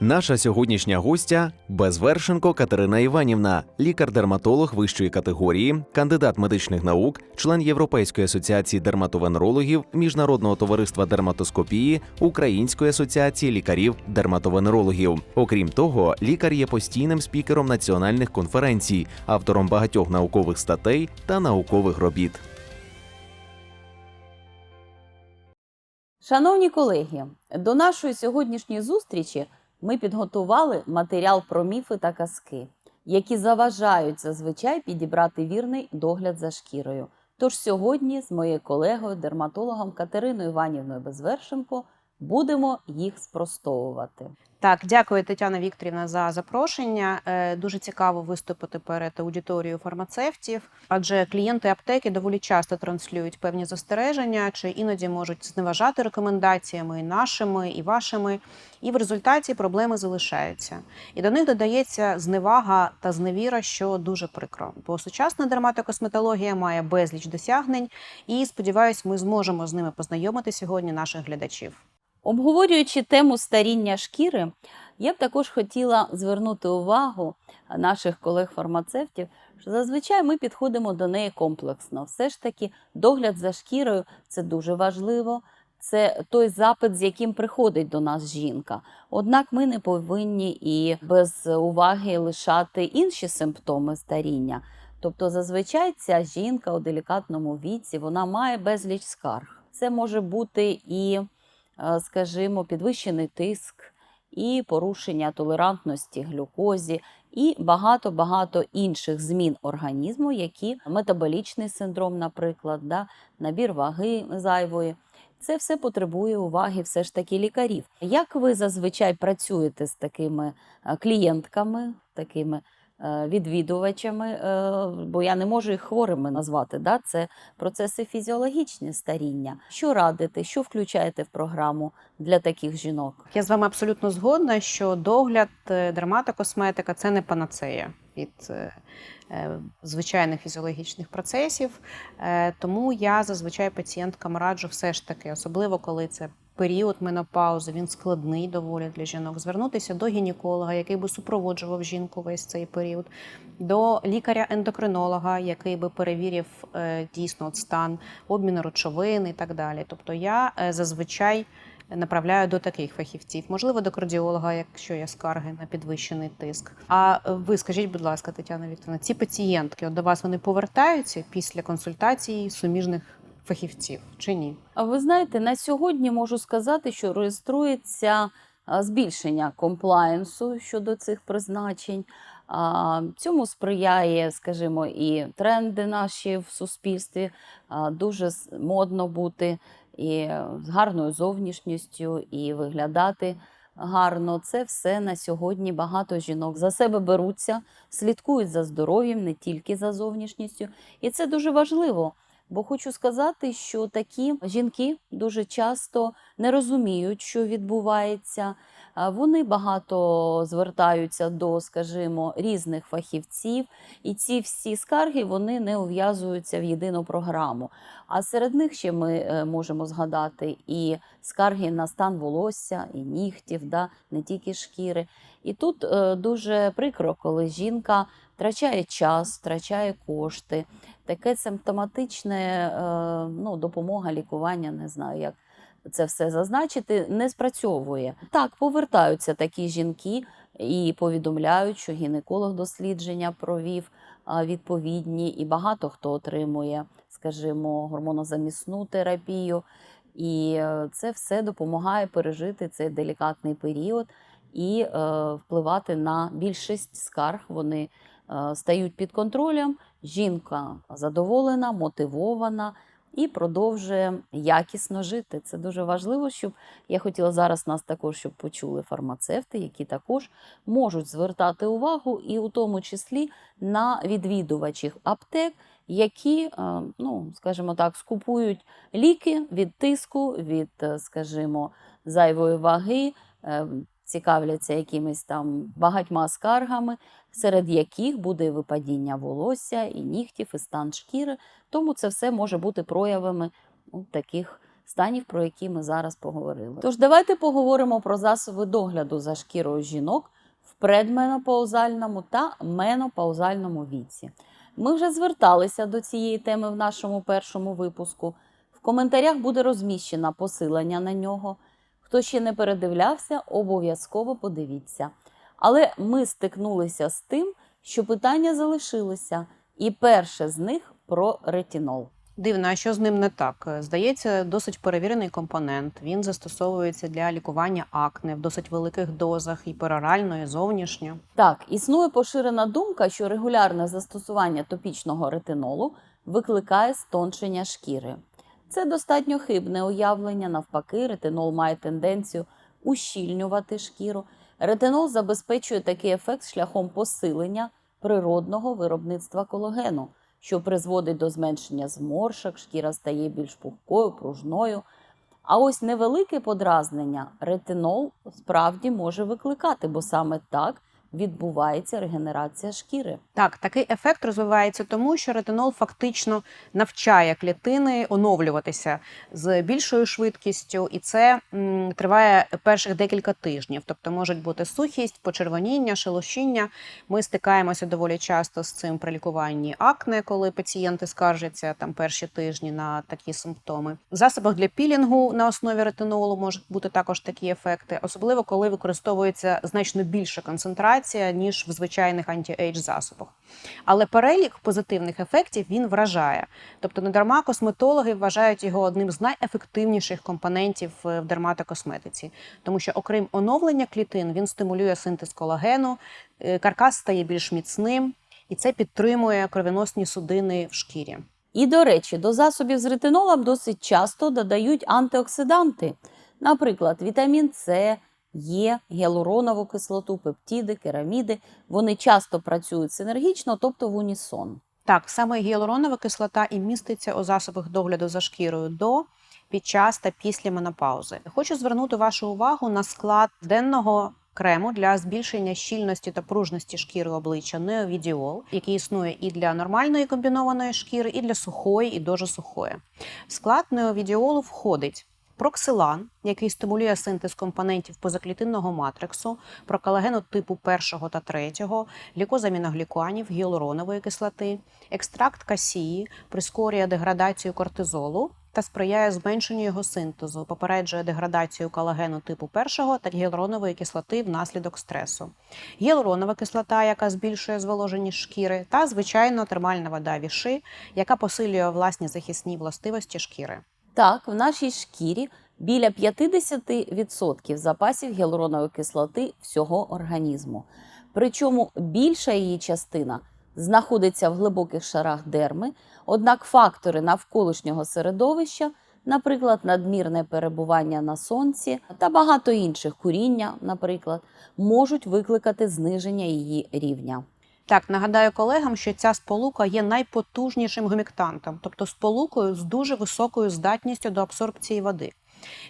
Наша сьогоднішня гостя Безвершенко Катерина Іванівна, лікар-дерматолог вищої категорії, кандидат медичних наук, член Європейської асоціації дерматовенерологів, Міжнародного товариства дерматоскопії, Української асоціації лікарів-дерматовенерологів. Окрім того, лікар є постійним спікером національних конференцій, автором багатьох наукових статей та наукових робіт. Шановні колеги, до нашої сьогоднішньої зустрічі ми підготували матеріал про міфи та казки, які заважають зазвичай підібрати вірний догляд за шкірою. Тож сьогодні з моєю колегою, дерматологом Катериною Іванівною Безвершенко, будемо їх спростовувати. Так, дякую, Тетяна Вікторівна, за запрошення. Е, Дуже цікаво виступити перед аудиторією фармацевтів, адже клієнти аптеки доволі часто транслюють певні застереження, чи іноді можуть зневажати рекомендаціями нашими, і вашими, і в результаті проблеми залишаються. І до них додається зневага та зневіра, що дуже прикро. Бо сучасна дерматокосметологія має безліч досягнень, і сподіваюсь, ми зможемо з ними познайомити сьогодні наших глядачів. Обговорюючи тему старіння шкіри, я б також хотіла звернути увагу наших колег-фармацевтів, що зазвичай ми підходимо до неї комплексно. Все ж таки, догляд за шкірою це дуже важливо. Це той запит, з яким приходить до нас жінка. Однак ми не повинні і без уваги лишати інші симптоми старіння. Тобто, зазвичай ця жінка у делікатному віці вона має безліч скарг. Це може бути і скажімо, підвищений тиск, і порушення толерантності глюкозі, і багато-багато інших змін організму, які метаболічний синдром, наприклад, да, набір ваги зайвої. Це все потребує уваги все ж таки лікарів. Як ви зазвичай працюєте з такими е, клієнтками, такими е, відвідувачами, е, бо я не можу їх хворими назвати. Да? Це процеси фізіологічні старіння. Що радите, що включаєте в програму для таких жінок? Я з вами абсолютно згодна, що догляд е, дерматокосметика це не панацея від е, е, звичайних фізіологічних процесів. Е, Тому я зазвичай пацієнткам раджу все ж таки, особливо коли це. Період менопаузи він складний доволі для жінок. Звернутися до гінеколога, який би супроводжував жінку весь цей період, до лікаря-ендокринолога, який би перевірив е, дійсно от стан обміну речовин і так далі. Тобто я е, зазвичай направляю до таких фахівців, можливо, до кардіолога, якщо є скарги на підвищений тиск. А е, ви скажіть, будь ласка, Тетяна Вікторовна, ці пацієнтки от до вас вони повертаються після консультації суміжних фахівців чи ні? А ви знаєте, на сьогодні можу сказати, що реєструється збільшення комплаєнсу щодо цих призначень. Цьому сприяє, скажімо, і тренди наші в суспільстві. Дуже модно бути і з гарною зовнішністю, і виглядати гарно. Це все на сьогодні багато жінок за себе беруться, слідкують за здоров'ям, не тільки за зовнішністю. І це дуже важливо. Бо хочу сказати, що такі жінки дуже часто не розуміють, що відбувається. Вони багато звертаються до, скажімо, різних фахівців, і ці всі скарги вони не ув'язуються в єдину програму. А серед них ще ми е, можемо згадати і скарги на стан волосся, і нігтів, да, не тільки шкіри. І тут е, дуже прикро, коли жінка втрачає час, втрачає кошти таке симптоматичне е, ну, допомога, лікування, не знаю, як це все зазначити, не спрацьовує. Так, повертаються такі жінки і повідомляють, що гінеколог дослідження провів відповідні, і багато хто отримує, скажімо, гормонозамісну терапію. І е, це все допомагає пережити цей делікатний період і е, впливати на більшість скарг. Вони стають під контролем. Жінка задоволена, мотивована і продовжує якісно жити. Це дуже важливо, щоб я хотіла зараз нас також, щоб почули фармацевти, які також можуть звертати увагу, і у тому числі на відвідувачів аптек, які, е, ну, скажімо так, скупують ліки від тиску, від, е, скажімо, зайвої ваги, е, цікавляться якимись там багатьма скаргами, серед яких буде випадіння волосся, і нігтів, і стан шкіри. Тому це все може бути проявами ну, таких станів, про які ми зараз поговорили. Тож давайте поговоримо про засоби догляду за шкірою жінок в предменопаузальному та менопаузальному віці. Ми вже зверталися до цієї теми в нашому першому випуску. В коментарях буде розміщено посилання на нього. Хто ще не передивлявся, обов'язково подивіться. Але ми стикнулися з тим, що питання залишилися, і перше з них про ретінол. Дивно, а що з ним не так? Здається, досить перевірений компонент. Він застосовується для лікування акне в досить великих дозах і перорально, і зовнішньо. Так, існує поширена думка, що регулярне застосування топічного ретинолу викликає стончення шкіри. Це достатньо хибне уявлення. Навпаки, ретинол має тенденцію ущільнювати шкіру. Ретинол забезпечує такий ефект шляхом посилення природного виробництва колагену, що призводить до зменшення зморшок, шкіра стає більш пухкою, пружною. А ось невелике подразнення ретинол справді може викликати, бо саме так відбувається регенерація шкіри. Так, такий ефект розвивається тому, що ретинол фактично навчає клітини оновлюватися з більшою швидкістю, і це м, триває перших декілька тижнів. Тобто можуть бути сухість, почервоніння, шелушіння. Ми стикаємося доволі часто з цим при лікуванні акне, коли пацієнти скаржаться там перші тижні на такі симптоми. В засобах для пілінгу на основі ретинолу можуть бути також такі ефекти, особливо коли використовується значно більша концентрація ніж в звичайних анті-ейдж засобах. Але перелік позитивних ефектів він вражає. Тобто недарма косметологи вважають його одним з найефективніших компонентів е, в дерматокосметиці, тому що, окрім оновлення клітин, він стимулює синтез колагену, е, каркас стає більш міцним, і це підтримує кровоносні судини в шкірі. І, до речі, до засобів з ретинолом досить часто додають антиоксиданти, наприклад, вітамін С, Є, гіалуронову кислоту, пептиди, кераміди. Вони часто працюють синергічно, тобто в унісон. Так, саме гіалуронова кислота і міститься у засобах догляду за шкірою до, під час та після менопаузи. Хочу звернути вашу увагу на склад денного крему для збільшення щільності та пружності шкіри обличчя Неовідіол, який існує і для нормальної комбінованої шкіри, і для сухої, і дуже сухої. В склад неовідіолу входить. Проксилан, який стимулює синтез компонентів позаклітинного матриксу, проколагену типу 1 та 3, лікозаміногліканів, гіалуронової кислоти, екстракт касії прискорює деградацію кортизолу та сприяє зменшенню його синтезу, попереджує деградацію колагену типу 1 та гіалуронової кислоти внаслідок стресу. Гіалуронова кислота, яка збільшує зволоженість шкіри, та звичайно термальна вода віши, яка посилює власні захисні властивості шкіри. Так, в нашій шкірі біля 50% запасів гіалуронової кислоти всього організму. Причому більша її частина знаходиться в глибоких шарах дерми, однак фактори навколишнього середовища, наприклад, надмірне перебування на сонці та багато інших куріння, наприклад, можуть викликати зниження її рівня. Так, нагадаю колегам, що ця сполука є найпотужнішим гуміктантом, тобто сполукою з дуже високою здатністю до абсорбції води.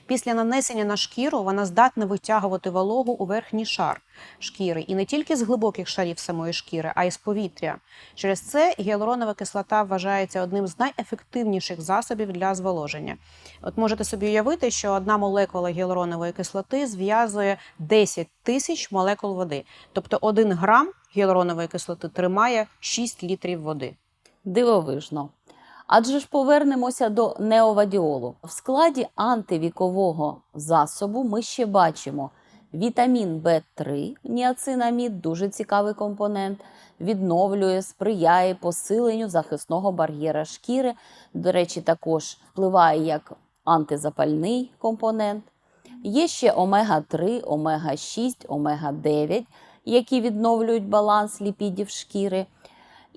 Після нанесення на шкіру вона здатна витягувати вологу у верхній шар шкіри і не тільки з глибоких шарів самої шкіри, а й з повітря. Через це гіалуронова кислота вважається одним з найефективніших засобів для зволоження. От можете собі уявити, що одна молекула гіалуронової кислоти зв'язує 10 тисяч молекул води, тобто 1 грам гіалуронової кислоти тримає 6 літрів води. Дивовижно. Адже ж повернемося до неовадіолу. В складі антивікового засобу ми ще бачимо вітамін В3, ніацинамід, дуже цікавий компонент, відновлює, сприяє посиленню захисного бар'єра шкіри. До речі, також впливає як антизапальний компонент. Є ще омега-3, омега-6, омега-9, які відновлюють баланс ліпідів шкіри.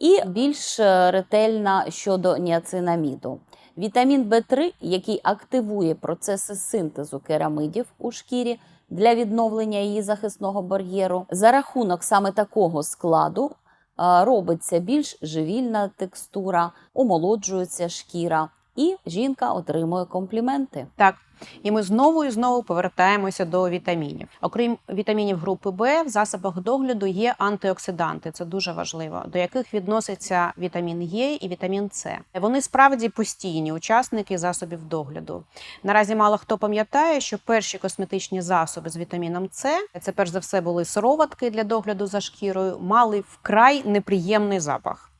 І більш е, ретельна щодо ніацинаміду. Вітамін В3, який активує процеси синтезу керамидів у шкірі для відновлення її захисного бар'єру. За рахунок саме такого складу робиться більш живільна текстура, омолоджується шкіра, і жінка отримує компліменти. Так, і ми знову і знову повертаємося до вітамінів. Окрім вітамінів групи Б, в засобах догляду є антиоксиданти. Це дуже важливо, до яких відноситься вітамін Е і вітамін С. Вони справді постійні учасники засобів догляду. Наразі мало хто пам'ятає, що перші косметичні засоби з вітаміном С, це перш за все були сироватки для догляду за шкірою, мали вкрай неприємний запах.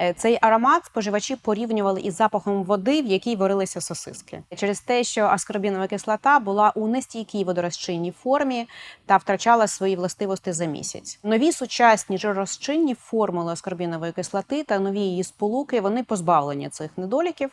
Е, Цей аромат споживачі порівнювали із запахом води, в якій варилися сосиски, через те, що аскорбінова кислота була у нестійкій водорозчинній формі та втрачала свої властивості за місяць. Нові сучасні жиророзчинні формули аскорбінової кислоти та нові її сполуки вони позбавлені цих недоліків.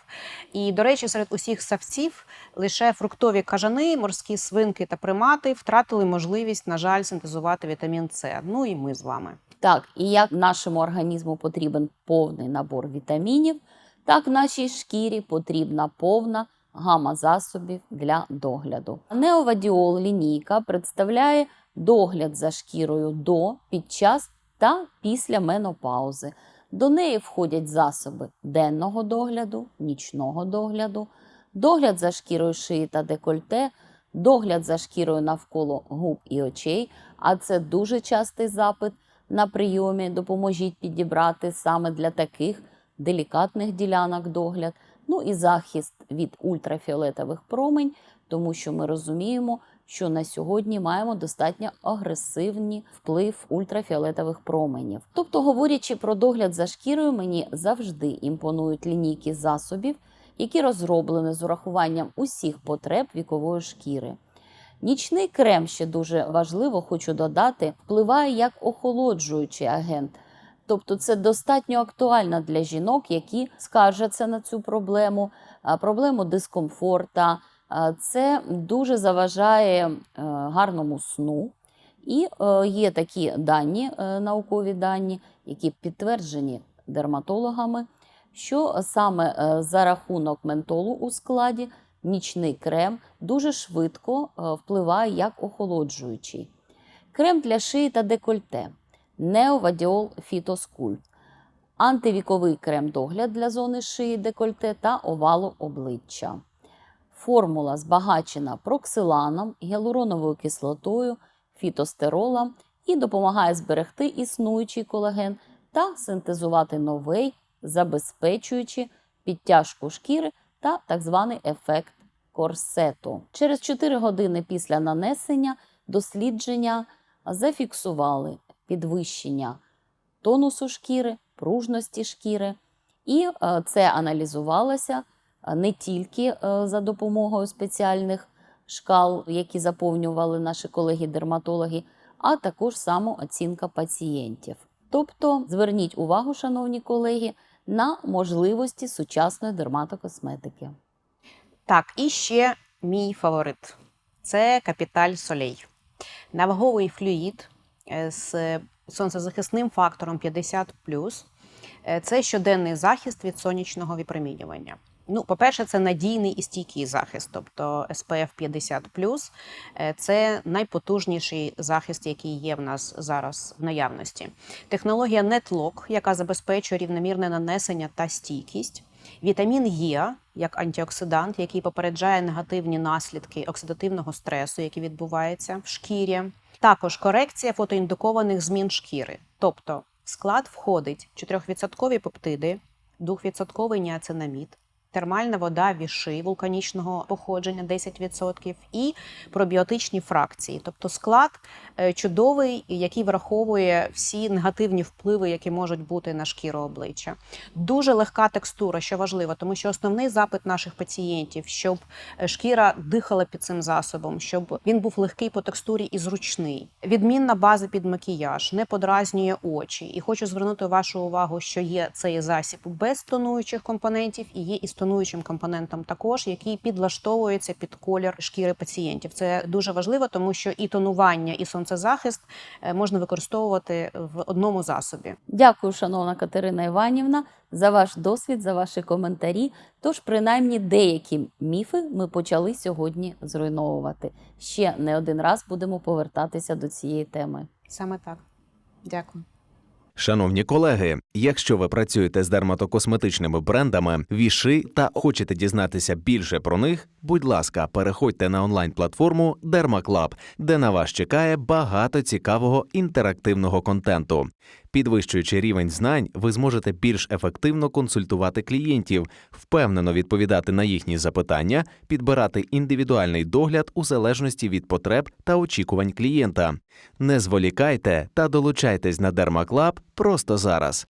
І, до речі, серед усіх савців лише фруктові кажани, морські свинки та примати втратили можливість, на жаль, синтезувати вітамін С. Ну і ми з вами. Так, і як нашому організму потрібен повний набор вітамінів, так нашій шкірі потрібна повна гама засобів для догляду. Неовадіол лінійка представляє догляд за шкірою до, під час та після менопаузи. До неї входять засоби денного догляду, нічного догляду, догляд за шкірою шиї та декольте, догляд за шкірою навколо губ і очей, а це дуже частий запит на прийомі. Допоможіть підібрати саме для таких делікатних ділянок догляд. Ну і захист від ультрафіолетових промень, тому що ми розуміємо, що на сьогодні маємо достатньо агресивний вплив ультрафіолетових променів. Тобто, говорячи про догляд за шкірою, мені завжди імпонують лінійки засобів, які розроблені з урахуванням усіх потреб вікової шкіри. Нічний крем ще дуже важливо, хочу додати, впливає як охолоджуючий агент. Тобто це достатньо актуально для жінок, які скаржаться на цю проблему, проблему дискомфорта. Це дуже заважає е, гарному сну. І е, є такі дані, е, наукові дані, які підтверджені дерматологами, що саме за рахунок ментолу у складі нічний крем дуже швидко е, впливає як охолоджуючий. Крем для шиї та декольте. Неовадіол Фітоскульт. Антивіковий крем-догляд для зони шиї, декольте та овалу обличчя. Формула збагачена проксиланом, гіалуроновою кислотою, фітостеролом і допомагає зберегти існуючий колаген та синтезувати новий, забезпечуючи підтяжку шкіри та так званий ефект корсету. Через 4 години після нанесення дослідження зафіксували підвищення тонусу шкіри, пружності шкіри, і е, це аналізувалося е, не тільки е, за допомогою спеціальних шкал, які заповнювали наші колеги-дерматологи, а також самооцінка пацієнтів. Тобто зверніть увагу, шановні колеги, на можливості сучасної дерматокосметики. Так, і ще мій фаворит це капіталь солей. Наваговий флюїд е, з сонцезахисним фактором 50. Е, Це щоденний захист від сонячного випромінювання. Ну, по-перше, це надійний і стійкий захист, тобто SPF 50 е, це найпотужніший захист, який є в нас зараз в наявності. Технологія NetLock, яка забезпечує рівномірне нанесення та стійкість. Вітамін Е як антиоксидант, який попереджає негативні наслідки оксидативного стресу, який відбувається в шкірі. Також корекція фотоіндукованих змін шкіри. Тобто в склад входить 4% пептиди, 2% ніацинамід, термальна вода віши вулканічного походження 10% і пробіотичні фракції. Тобто склад е, чудовий, який враховує всі негативні впливи, які можуть бути на шкіру обличчя. Дуже легка текстура, що важливо, тому що основний запит наших пацієнтів, щоб е, шкіра дихала під цим засобом, щоб він був легкий по текстурі і зручний. Відмінна база під макіяж, не подразнює очі. І хочу звернути вашу увагу, що є цей засіб без тонуючих компонентів і є із тонуючим компонентом також, який підлаштовується під колір шкіри пацієнтів. Це дуже важливо, тому що і тонування, і сонцезахист е, можна використовувати в одному засобі. Дякую, шановна Катерина Іванівна, за ваш досвід, за ваші коментарі. Тож, принаймні, деякі міфи ми почали сьогодні зруйновувати. Ще не один раз будемо повертатися до цієї теми. Саме так. Дякую. Шановні колеги, якщо ви працюєте з дерматокосметичними брендами, віши та хочете дізнатися більше про них, будь ласка, переходьте на онлайн-платформу DermaClub, де на вас чекає багато цікавого інтерактивного контенту. Підвищуючи рівень знань, ви зможете більш ефективно консультувати клієнтів, впевнено відповідати на їхні запитання, підбирати індивідуальний догляд у залежності від потреб та очікувань клієнта. Не зволікайте та долучайтесь на DermaClub просто зараз.